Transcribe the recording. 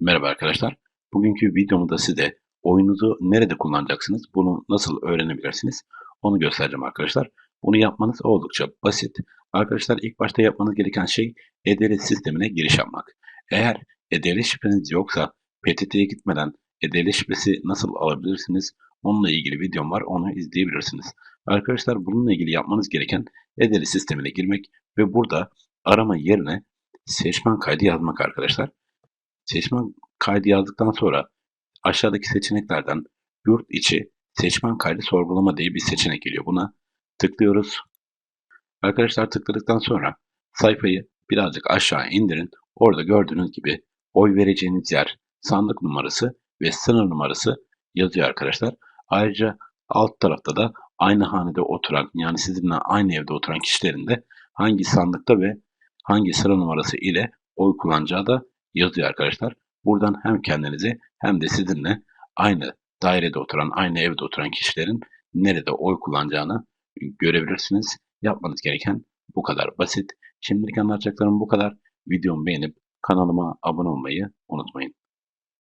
Merhaba arkadaşlar. Bugünkü videomda size oyununuzu nerede kullanacaksınız, bunu nasıl öğrenebilirsiniz onu göstereceğim arkadaşlar. Bunu yapmanız oldukça basit. Arkadaşlar ilk başta yapmanız gereken şey e-devlet sistemine giriş yapmak. Eğer e-devlet şifreniz yoksa PTT'ye gitmeden e-devlet şifresi nasıl alabilirsiniz onunla ilgili videom var onu izleyebilirsiniz. Arkadaşlar bununla ilgili yapmanız gereken e-devlet sistemine girmek ve burada arama yerine seçmen kaydı yazmak arkadaşlar. Seçmen kaydı yazdıktan sonra aşağıdaki seçeneklerden yurt içi seçmen kaydı sorgulama diye bir seçenek geliyor. Buna tıklıyoruz. Arkadaşlar tıkladıktan sonra sayfayı birazcık aşağı indirin. Orada gördüğünüz gibi oy vereceğiniz yer, sandık numarası ve sınır numarası yazıyor arkadaşlar. Ayrıca alt tarafta da aynı hanede oturan yani sizinle aynı evde oturan kişilerin de hangi sandıkta ve hangi sıra numarası ile oy kullanacağı da yazıyor arkadaşlar. Buradan hem kendinizi hem de sizinle aynı dairede oturan, aynı evde oturan kişilerin nerede oy kullanacağını görebilirsiniz. Yapmanız gereken bu kadar basit. Şimdilik anlatacaklarım bu kadar. Videomu beğenip kanalıma abone olmayı unutmayın.